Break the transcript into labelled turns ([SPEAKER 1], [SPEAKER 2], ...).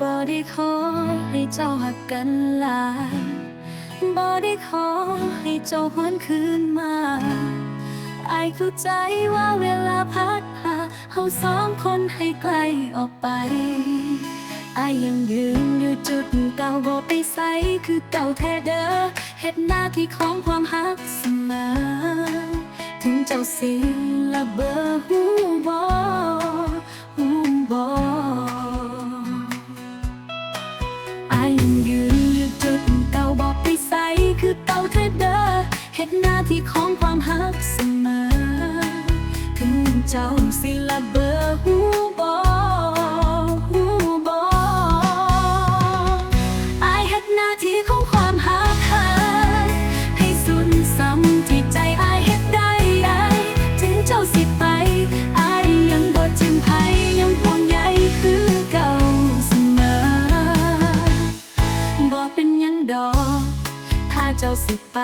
[SPEAKER 1] บ่ได้ขอให้เจ้าหักกันหลายบ่ได้ขอให้เจ้าหวนคืนมาอายเข้าใจว่าเวลาพัดพาเฮาสองคนให้ไกลออกไปอายยังยืนอยู่จุดเก่าบ่ไปใสคือเก่าแท้เด้อเฮ็ดหน้าที่ของความฮักเสมอ ถึงเจ้าสิละเบอหู เจ้าสิละเบอร์หูบอหูบอไอเฮ็ดหน้าที่ของความฮักเธอให้สุดซ้ำที่ใจไอเฮ็ดได้อถึงเจ้าสิไปอยยังบ่จิ้มไผยังห่วงใยคือเก่าเสมอบอกเป็นหยังดอกถ้าเจ้าสิไป